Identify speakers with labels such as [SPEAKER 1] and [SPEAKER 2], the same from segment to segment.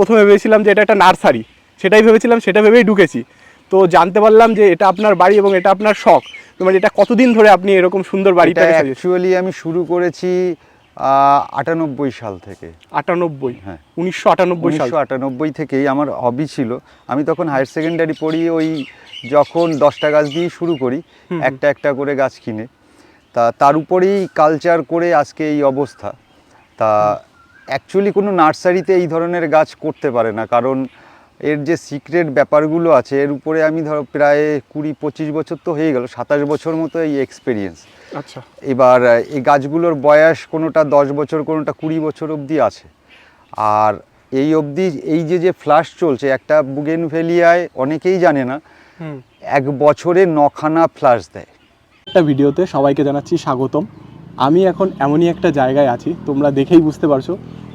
[SPEAKER 1] প্রথমে ভেবেছিলাম যে এটা একটা নার্সারি সেটাই ভেবেছিলাম সেটা ভেবেই ঢুকেছি। তো জানতে পারলাম যে এটা আপনার বাড়ি এবং এটা আপনার শখ। মানে এটা কতদিন ধরে আপনি এরকম সুন্দর বাড়িটা
[SPEAKER 2] অ্যাকচুয়ালি আমি শুরু করেছি আটানব্বই সাল থেকে।
[SPEAKER 1] আটানব্বই?
[SPEAKER 2] হ্যাঁ।
[SPEAKER 1] উনিশশো আটানব্বই সাল।
[SPEAKER 2] উনিশশো আটানব্বই থেকেই আমার হবি ছিল। আমি তখন হায়ার সেকেন্ডারি পড়ি ওই যখন দশটা গাছ দিয়ে শুরু করি একটা একটা করে গাছ কিনে। তা তার উপরেই কালচার করে আজকে এই অবস্থা। তা অ্যাকচুয়ালি কোনো নার্সারিতে এই ধরনের গাছ করতে পারে না কারণ এর যে সিক্রেট ব্যাপারগুলো আছে এর উপরে আমি ধরো প্রায় কুড়ি পঁচিশ বছর তো হয়ে গেল সাতাশ বছর মতো এই এক্সপিরিয়েন্স
[SPEAKER 1] আচ্ছা।
[SPEAKER 2] এবার এই গাছগুলোর বয়স কোনোটা দশ বছর কোনোটা কুড়ি বছর অবধি আছে। আর এই অবধি এই যে যে ফ্লাশ চলছে একটা বুগেন ভেলিয়ায় অনেকেই জানে না এক বছরে নখানা ফ্লাশ দেয়।
[SPEAKER 1] একটা ভিডিওতে সবাইকে জানাচ্ছি স্বাগতম। আমি এখন এমনই একটা জায়গায় আছি, তোমরা দেখেই বুঝতে পারছ,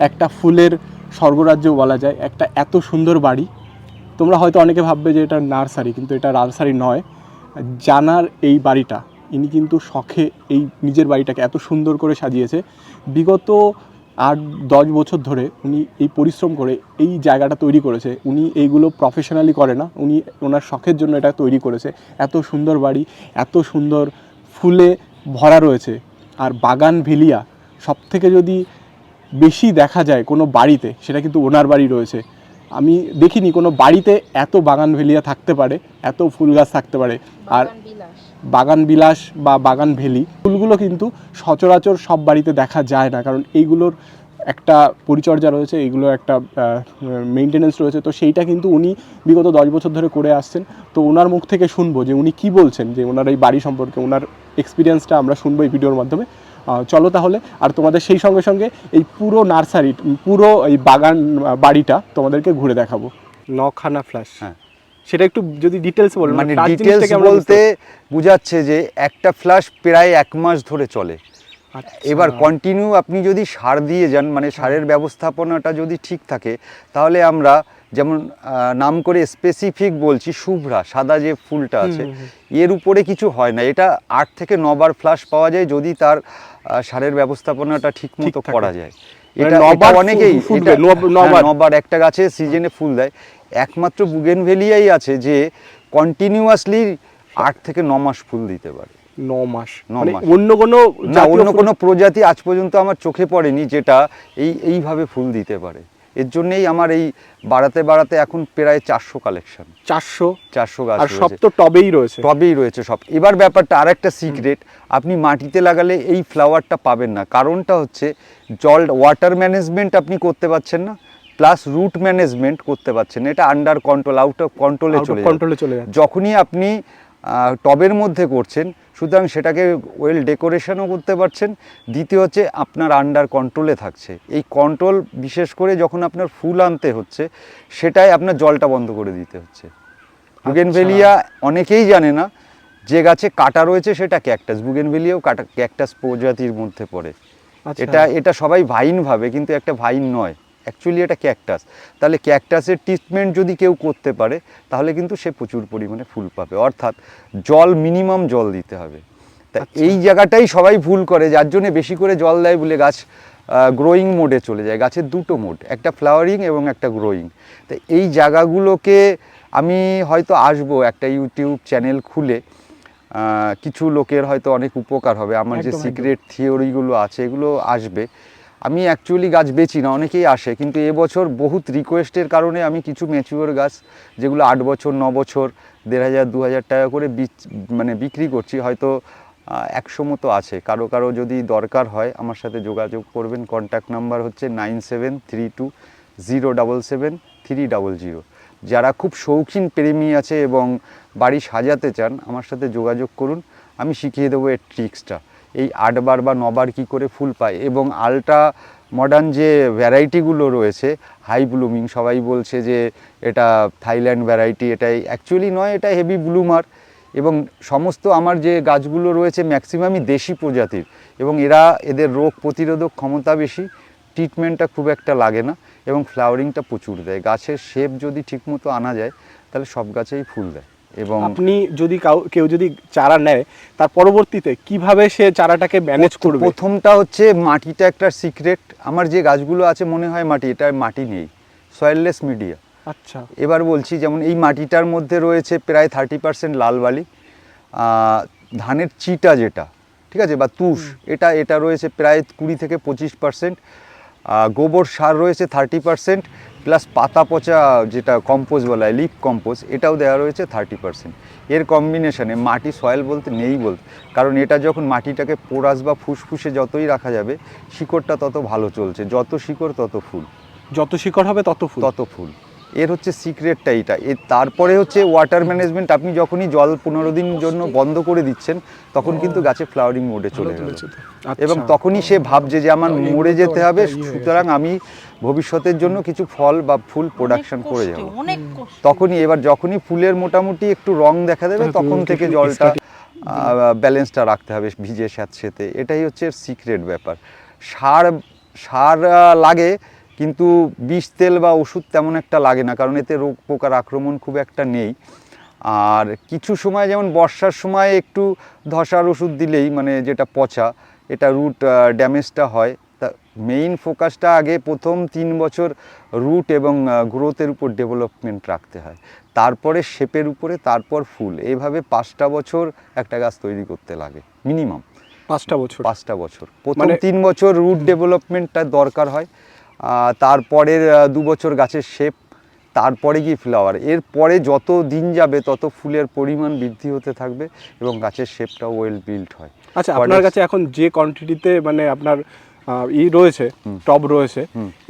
[SPEAKER 1] একটা ফুলের স্বর্গরাজ্য বলা যায়, একটা এত সুন্দর বাড়ি। তোমরা হয়তো অনেকে ভাববে যে এটা নার্সারি, কিন্তু এটা নার্সারি নয়। জানার এই বাড়িটা, ইনি কিন্তু শখে এই নিজের বাড়িটাকে এত সুন্দর করে সাজিয়েছে। বিগত আট, দশ বছর ধরে উনি এই পরিশ্রম করে এই জায়গাটা তৈরি করেছে। উনি এইগুলো প্রফেশনালি করে না, উনি ওনার শখের জন্য এটা তৈরি করেছে। এত সুন্দর বাড়ি, এত সুন্দর ফুলে ভরা রয়েছে। আর বাগান ভেলিয়া সব থেকে যদি বেশি দেখা যায় কোনো বাড়িতে সেটা কিন্তু ওনার বাড়ি রয়েছে। আমি দেখিনি কোনো বাড়িতে এত বাগান ভেলিয়া থাকতে পারে এত ফুল গাছ থাকতে পারে। আর
[SPEAKER 3] বাগান বিলাস
[SPEAKER 1] বা বাগান ভেলি ফুলগুলো কিন্তু সচরাচর সব বাড়িতে দেখা যায় না কারণ এইগুলোর একটা পরিচর্যা রয়েছে এইগুলোর একটা মেনটেনেন্স রয়েছে। তো সেইটা কিন্তু উনি বিগত দশ বছর ধরে করে আসছেন। তো ওনার মুখ থেকে শুনব যে উনি কি বলছেন যে ওনার এই বাড়ি সম্পর্কে ওনার এক্সপিরিয়েন্সটা আমরা শুনব এই ভিডিওর মাধ্যমে। আহ, চলো তাহলে আর তোমাদের সেই সঙ্গে সঙ্গে এই পুরো নার্সারি পুরো এই বাগান বাড়িটা তোমাদেরকে ঘুরে দেখাবো। নখানা ফ্ল্যাশ
[SPEAKER 2] হ্যাঁ।
[SPEAKER 1] সেটা একটু যদি ডিটেলস বলুন
[SPEAKER 2] মানে ডিটেলস বলতে বুঝাচ্ছে যে একটা ফ্ল্যাশ প্রায় এক মাস ধরে চলে। এবার কন্টিনিউ আপনি যদি সার দিয়ে যান মানে সারের ব্যবস্থাপনাটা যদি ঠিক থাকে তাহলে আমরা যেমন নাম করে স্পেসিফিক বলছি শুভ্রা সাদা যে ফুলটা আছে এর উপরে কিছু হয় না। এটা আট থেকে নবার ফ্লাশ পাওয়া যায় যদি তার সারের ব্যবস্থাপনাটা ঠিক মতো করা যায়।
[SPEAKER 1] মানে
[SPEAKER 2] এটা অনেকেই হ্যাঁ,
[SPEAKER 1] নবার।
[SPEAKER 2] নবার একটা গাছে সিজনে ফুল দেয়। একমাত্র বুগেনভেলিয়াই আছে যে কন্টিনিউয়াসলি আট থেকে ন মাস ফুল দিতে পারে।
[SPEAKER 1] ন মাস।
[SPEAKER 2] ন
[SPEAKER 1] মানে। অন্য কোনো
[SPEAKER 2] না অন্য কোনো প্রজাতি আজ পর্যন্ত আমার চোখে পড়েনি যেটা এই এইভাবে ফুল দিতে পারে। এর জন্যই আমার এই বাড়াতে বাড়াতে এখন প্রায় চারশো কালেকশন
[SPEAKER 1] চারশো?
[SPEAKER 2] চারশো গাছ
[SPEAKER 1] আর সব তো টবেই রয়েছে।
[SPEAKER 2] টবেই রয়েছে সব। এবার ব্যাপারটা আর একটা সিক্রেট আপনি মাটিতে লাগালে এই ফ্লাওয়ারটা পাবেন না। কারণটা হচ্ছে জল ওয়াটার ম্যানেজমেন্ট আপনি করতে পারছেন না প্লাস রুট ম্যানেজমেন্ট করতে পারছেন এটা আন্ডার কন্ট্রোল আউট অফ কন্ট্রোলে চলে
[SPEAKER 1] কন্ট্রোলে চলে
[SPEAKER 2] যখনই আপনি টবের মধ্যে করছেন সুতরাং সেটাকে ওয়েল ডেকোরেশনও করতে পারছেন। দ্বিতীয় হচ্ছে আপনার আন্ডার কন্ট্রোলে থাকছে। এই কন্ট্রোল বিশেষ করে যখন আপনার ফুল আনতে হচ্ছে সেটাই আপনার জলটা বন্ধ করে দিতে হচ্ছে। বুগেনভেলিয়া অনেকেই জানে না যে গাছে কাটা রয়েছে সেটা ক্যাকটাস বুগেনভেলিয়াও কাটা ক্যাকটাস প্রজাতির মধ্যে পড়ে।
[SPEAKER 1] আচ্ছা।
[SPEAKER 2] এটা এটা সবাই ভাইন ভাবে কিন্তু একটা ভাইন নয়। অ্যাকচুয়ালি এটা ক্যাকটাস তাহলে ক্যাকটাসের ট্রিটমেন্ট যদি কেউ করতে পারে তাহলে কিন্তু সে প্রচুর পরিমাণে ফুল পাবে। অর্থাৎ জল মিনিমাম জল দিতে হবে। তা
[SPEAKER 1] আচ্ছা।
[SPEAKER 2] এই জায়গাটাই সবাই ভুল করে যার জন্য বেশি করে জল দেয় বলে গাছ গ্রোয়িং মোডে চলে যায়। গাছের দুটো মোড একটা ফ্লাওয়ারিং এবং একটা গ্রোয়িং তা এই জায়গাগুলোকে আমি হয়তো আসব একটা ইউটিউব চ্যানেল খুলে। কিছু লোকের হয়তো অনেক উপকার হবে। আমার যে। সিক্রেট থিওরিগুলো আছে এগুলো আসবে। আমি অ্যাকচুয়ালি গাছ বেচি না, অনেকেই আসে, কিন্তু এবছর বহুত রিকোয়েস্টের কারণে আমি কিছু ম্যাচিওর গাছ, যেগুলো আট বছর, ন বছর, দেড় হাজার, দু হাজার টাকা করে মানে বিক্রি করছি, হয়তো একশো মতো আছে। কারও কারও যদি দরকার হয়, আমার সাথে যোগাযোগ করবেন। কন্ট্যাক্ট নাম্বার হচ্ছে nine seven three two zero double seven three double zero যারা খুব শৌখিন প্রেমী আছে এবং বাড়ি সাজাতে চান, আমার সাথে যোগাযোগ করুন। আমি শিখিয়ে দেবো এর ট্রিক্সটা এই আটবার বা নবার কি করে ফুল পায় এবং আলট্রা মডার্ন যে ভ্যারাইটিগুলো রয়েছে হাই ব্লুমিং সবাই বলছে যে এটা থাইল্যান্ড ভ্যারাইটি এটাই অ্যাকচুয়ালি নয়, এটা হেভি ব্লুমার এবং সমস্ত আমার যে গাছগুলো রয়েছে ম্যাক্সিমামই দেশি প্রজাতির এবং এরা এদের রোগ প্রতিরোধক ক্ষমতা বেশি ট্রিটমেন্টটা খুব একটা লাগে না এবং ফ্লাওয়ারিংটা প্রচুর দেয়। গাছের শেপ যদি ঠিকমতো আনা যায়, তাহলে সব গাছেই ফুল দেয়। এবং
[SPEAKER 1] আপনি যদি কাউ যদি চারা নেয় তার পরবর্তীতে কীভাবে সে চারাটাকে ম্যানেজ করবে?
[SPEAKER 2] প্রথমটা হচ্ছে মাটিটা একটা সিক্রেট আমার যে গাছগুলো আছে মনে হয় মাটি এটা মাটি নেই। সয়েললেস মিডিয়া
[SPEAKER 1] আচ্ছা।
[SPEAKER 2] এবার বলছি যেমন এই মাটিটার মধ্যে রয়েছে প্রায় থার্টি পার্সেন্ট লাল বালি ধানের চিটা যেটা ঠিক আছে বা তুষ এটা এটা রয়েছে প্রায় কুড়ি থেকে পঁচিশ পার্সেন্ট গোবর সার রয়েছে থার্টি পারসেন্ট প্লাস পাতা পচা যেটা কম্পোজ বলা হয় লিপ কম্পোজ এটাও দেওয়া রয়েছে থার্টি পারসেন্ট এর কম্বিনেশনে মাটি সয়েল বলতে নেই বলতে কারণ এটা যখন মাটিটাকে পোড়াস বা ফুসফুসে যতই রাখা যাবে শিকড়টা তত ভালো চলছে যত শিকড় তত ফুল।
[SPEAKER 1] যত শিকড় হবে তত ফুল।
[SPEAKER 2] তত ফুল। এর হচ্ছে সিক্রেটটা এটা এর তারপরে হচ্ছে ওয়াটার ম্যানেজমেন্ট আপনি যখনই জল পনেরো দিন জন্য বন্ধ করে দিচ্ছেন তখন কিন্তু গাছে ফ্লাওয়ারিং মোডে চলে গেল।
[SPEAKER 1] আচ্ছা।
[SPEAKER 2] এবং তখনই সে ভাবছে যে আমার মরে যেতে হবে সুতরাং আমি ভবিষ্যতের জন্য কিছু ফল বা ফুল প্রোডাকশন করে
[SPEAKER 3] কষ্টে,
[SPEAKER 2] যাব। তখনই এবার যখনই ফুলের মোটামুটি একটু রং দেখা দেবে তখন থেকে জলটা ব্যালেন্সটা রাখতে হবে ভিজে স্যাঁতসেতে। এটাই হচ্ছে সিক্রেট ব্যাপার। সার সার লাগে কিন্তু বিষ তেল বা ওষুধ তেমন একটা লাগে না কারণ এতে রোগ পোকার আক্রমণ খুব একটা নেই। আর কিছু সময় যেমন বর্ষার সময় একটু ধসার ওষুধ দিলেই মানে যেটা পচা এটা রুট ড্যামেজটা হয়। তা মেইন ফোকাসটা আগে প্রথম তিন বছর রুট এবং গ্রোথের উপর ডেভেলপমেন্ট রাখতে হয়। তারপরে শেপের উপরে তারপর ফুল। এইভাবে পাঁচটা বছর একটা গাছ তৈরি করতে লাগে মিনিমাম
[SPEAKER 1] পাঁচটা বছর?
[SPEAKER 2] পাঁচটা বছর। প্রথম
[SPEAKER 1] মানে-
[SPEAKER 2] তিন বছর রুট ডেভেলপমেন্টটা দরকার হয়। তারপরের দু বছর গাছের শেপ তারপরে গিয়ে ফ্লাওয়ার এর পরে যত দিন যাবে তত ফুলের পরিমাণ বৃদ্ধি হতে থাকবে এবং গাছের শেপটাও ওয়েল বিল্ড হয়।
[SPEAKER 1] আচ্ছা আপনার কাছে এখন যে কোয়ান্টিটিতে মানে আপনার ই রয়েছে টব রয়েছে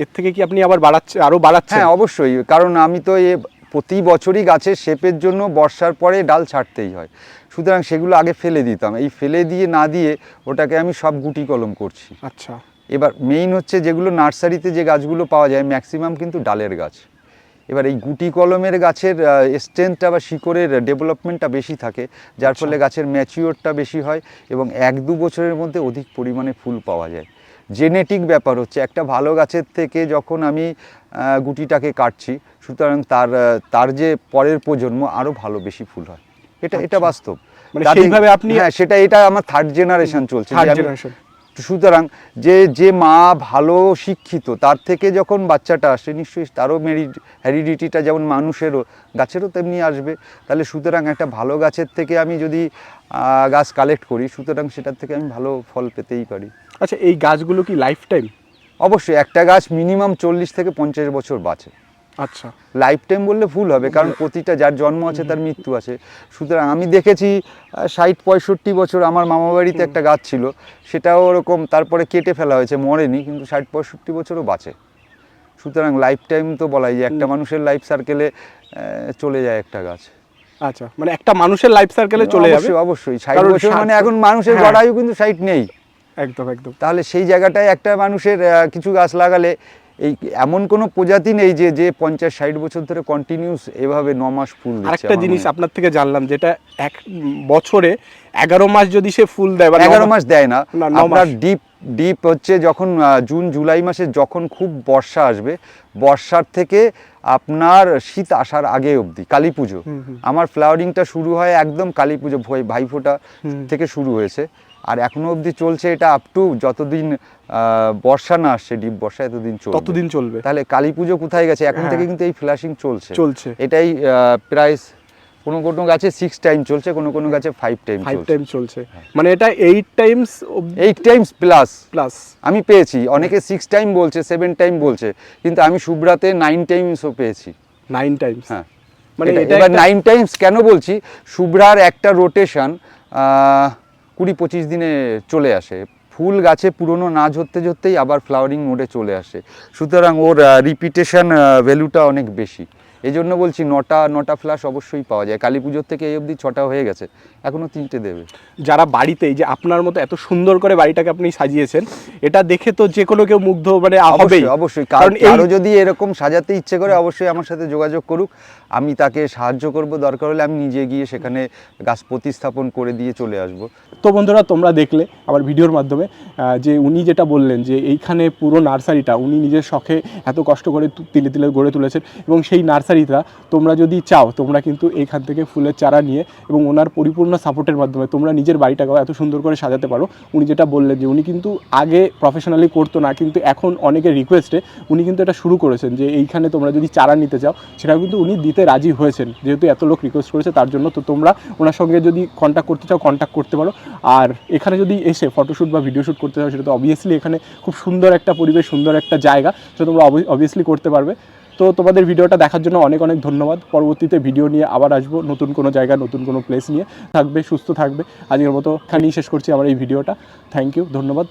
[SPEAKER 1] এর থেকে কি আপনি আবার বাড়াচ্ছে আরও বাড়াচ্ছেন?
[SPEAKER 2] হ্যাঁ অবশ্যই কারণ আমি তো এ প্রতি বছরই গাছের শেপের জন্য বর্ষার পরে ডাল ছাড়তেই হয়। সুতরাং সেগুলো আগে ফেলে দিতাম। এই ফেলে দিয়ে না দিয়ে ওটাকে আমি সব গুটি কলম করছি।
[SPEAKER 1] আচ্ছা।
[SPEAKER 2] এবার মেইন হচ্ছে যেগুলো নার্সারিতে যে গাছগুলো পাওয়া যায় ম্যাক্সিমাম কিন্তু ডালের গাছ। এবার এই গুটি কলমের গাছের স্ট্রেংথটা বা শিকড়ের ডেভেলপমেন্টটা বেশি থাকে যার
[SPEAKER 1] আচ্ছা।
[SPEAKER 2] ফলে গাছের ম্যাচিওরটা বেশি হয় এবং এক দু বছরের মধ্যে অধিক পরিমাণে ফুল পাওয়া যায়। জেনেটিক ব্যাপার হচ্ছে একটা ভালো গাছের থেকে যখন আমি গুটিটাকে কাটছি সুতরাং তার তার যে পরের প্রজন্ম আরও ভালো বেশি ফুল হয়। এটা এটা
[SPEAKER 1] আচ্ছা।
[SPEAKER 2] বাস্তব।
[SPEAKER 1] মানে সেইভাবে আপনি-
[SPEAKER 2] হ্যাঁ সেটা এটা আমার থার্ড জেনারেশন চলছে। সুতরাং যে যে মা ভালো শিক্ষিত তার থেকে যখন বাচ্চাটা আসে নিশ্চয়ই তারও মেরি হ্যারিডিটিটা যেমন মানুষেরও গাছেরও তেমনি আসবে। তাহলে সুতরাং একটা ভালো গাছের থেকে আমি যদি গাছ কালেক্ট করি সুতরাং সেটার থেকে আমি ভালো ফল পেতেই পারি।
[SPEAKER 1] আচ্ছা এই গাছগুলো কি লাইফ টাইম
[SPEAKER 2] অবশ্যই একটা গাছ মিনিমাম চল্লিশ থেকে পঞ্চাশ বছর বাঁচে।
[SPEAKER 1] আচ্ছা।
[SPEAKER 2] লাইফ টাইম বললে ভুল হবে কারণ প্রতিটা যার জন্ম আছে তার মৃত্যু আছে। সুতরাং আমি দেখেছি ষাট পঁয়ষট্টি বছর আমার মামা বাড়িতে একটা গাছ ছিল সেটাও ওরকম তারপরে কেটে ফেলা হয়েছে মরেনি কিন্তু ষাট পঁয়ষট্টি বছরও বাঁচে। সুতরাং লাইফ টাইম তো বলাই যে একটা মানুষের লাইফ সার্কেলে চলে যায় একটা গাছ।
[SPEAKER 1] আচ্ছা মানে একটা মানুষের লাইফ সার্কেলে চলে যাবে?
[SPEAKER 2] অবশ্যই ষাট বছর মানে এখন মানুষের
[SPEAKER 1] হ্যাঁ।
[SPEAKER 2] গড়ায়ু কিন্তু ষাট নেই।
[SPEAKER 1] একদম একদম।
[SPEAKER 2] তাহলে সেই জায়গাটায় একটা মানুষের কিছু গাছ লাগালে এই এমন কোনো প্রজাতি নেই যে যে পঞ্চাশ ষাট বছর ধরে কন্টিনিউস এভাবে ন মাস ফুল
[SPEAKER 1] আরেকটা জিনিস আপনার থেকে জানলাম যেটা এক বছরে এগারো মাস যদি সে ফুল দেয় বা
[SPEAKER 2] এগারো মাস দেয় না। আপনার ডিপ ডিপ হচ্ছে যখন জুন জুলাই মাসে যখন খুব বর্ষা আসবে বর্ষার থেকে আপনার শীত আসার আগে অবধি কালী পুজো। আমার ফ্লাওয়ারিংটা শুরু হয় একদম কালী পুজো ভই- ভাইফোঁটা থেকে শুরু হয়েছে। আর এখনও অবধি চলছে এটা আপ টু যতদিন বর্ষা না আসছে ডিপ বর্ষা এতদিন চলবে।
[SPEAKER 1] ততদিন চলবে।
[SPEAKER 2] তাহলে কালী পুজো কোথায় গেছে? এখন
[SPEAKER 1] হ্যাঁ।
[SPEAKER 2] থেকে কিন্তু এই ফ্ল্যাশিং চলছে।
[SPEAKER 1] চলছে।
[SPEAKER 2] এটাই প্রায় কোনো কোনো গাছে সিক্স টাইম চলছে কোনো কোনো গাছে ফাইভ টাইম
[SPEAKER 1] ফাইভ টাইম চলছে। মানে এটা eight times
[SPEAKER 2] eight times plus
[SPEAKER 1] plus
[SPEAKER 2] আমি পেয়েছি। অনেকে সিক্স টাইম বলছে সেভেন টাইম বলছে। কিন্তু আমি শুভ্রাতে নাইন টাইমসও পেয়েছি।
[SPEAKER 1] নাইন টাইমস
[SPEAKER 2] হ্যাঁ।
[SPEAKER 1] মানে এটা
[SPEAKER 2] এবার নাইন টাইমস কেন বলছি? শুভ্রার একটা রোটেশন কুড়ি পঁচিশ দিনে চলে আসে। ফুল গাছে পুরনো না ঝরতে ঝরতেই আবার ফ্লাওয়ারিং মোডে চলে আসে। সুতরাং ওর রিপিটেশন ভ্যালুটা অনেক বেশি। এই জন্য বলছি নটা নটা ফ্ল্যাশ অবশ্যই পাওয়া যায়। কালী পুজোর থেকে এই অবধি ছটা হয়ে গেছে। এখনও তিনটে দেবে।
[SPEAKER 1] যারা বাড়িতে যে আপনার মতো এত সুন্দর করে বাড়িটাকে আপনি সাজিয়েছেন এটা দেখে তো যে কোনো কেউ মুগ্ধ মানে হবেই।
[SPEAKER 2] অবশ্যই। অবশ্যই
[SPEAKER 1] কারণ
[SPEAKER 2] কারও যদি এরকম সাজাতে ইচ্ছে করে অবশ্যই আমার সাথে যোগাযোগ করুক। আমি তাকে সাহায্য করব, দরকার হলে আমি নিজে গিয়ে সেখানে গাছ প্রতিস্থাপন করে দিয়ে চলে আসব।
[SPEAKER 1] তো বন্ধুরা, তোমরা দেখলে আমার ভিডিওর মাধ্যমে যে উনি যেটা বললেন যে এইখানে পুরো নার্সারিটা, উনি নিজের শখে এত কষ্ট করে তিলে তিলে গড়ে তুলেছেন এবং সেই নার্সারিটা তোমরা যদি চাও, তোমরা কিন্তু এইখান থেকে ফুলের চারা নিয়ে এবং ওনার পরিপূর্ণ সাপোর্টের মাধ্যমে তোমরা নিজের বাড়িটাকেও এত সুন্দর করে সাজাতে পারো। উনি যেটা বললেন যে উনি কিন্তু আগে প্রফেশনালি করতো না, কিন্তু এখন অনেকের রিকোয়েস্টে উনি কিন্তু এটা শুরু করেছেন যে এইখানে তোমরা যদি চারা নিতে চাও, সেটাও কিন্তু উনি দিতে রাজি হয়েছেন, যেহেতু এত লোক রিকোয়েস্ট করেছে, তার জন্য তো তোমরা ওনার সঙ্গে যদি কন্ট্যাক্ট করতে চাও কন্ট্যাক্ট করতে পারো। আর এখানে যদি এসে ফটোশ্যুট বা ভিডিও শ্যুট করতে চাও, সেটা তো অবভিয়াসলি এখানে খুব সুন্দর একটা পরিবেশ, সুন্দর একটা জায়গা, সেটা তোমরা অবভিয়াসলি করতে পারবে। তো তোমাদের ভিডিওটা দেখার জন্য অনেক অনেক ধন্যবাদ। পরবর্তীতে ভিডিও নিয়ে আবার আসব, নতুন কোনো জায়গা, নতুন কোনো প্লেস নিয়ে। থাকবে, সুস্থ থাকবে। আজকের মতো এখানেই শেষ করছি আমার এই ভিডিওটা থ্যাংক ইউ ধন্যবাদ।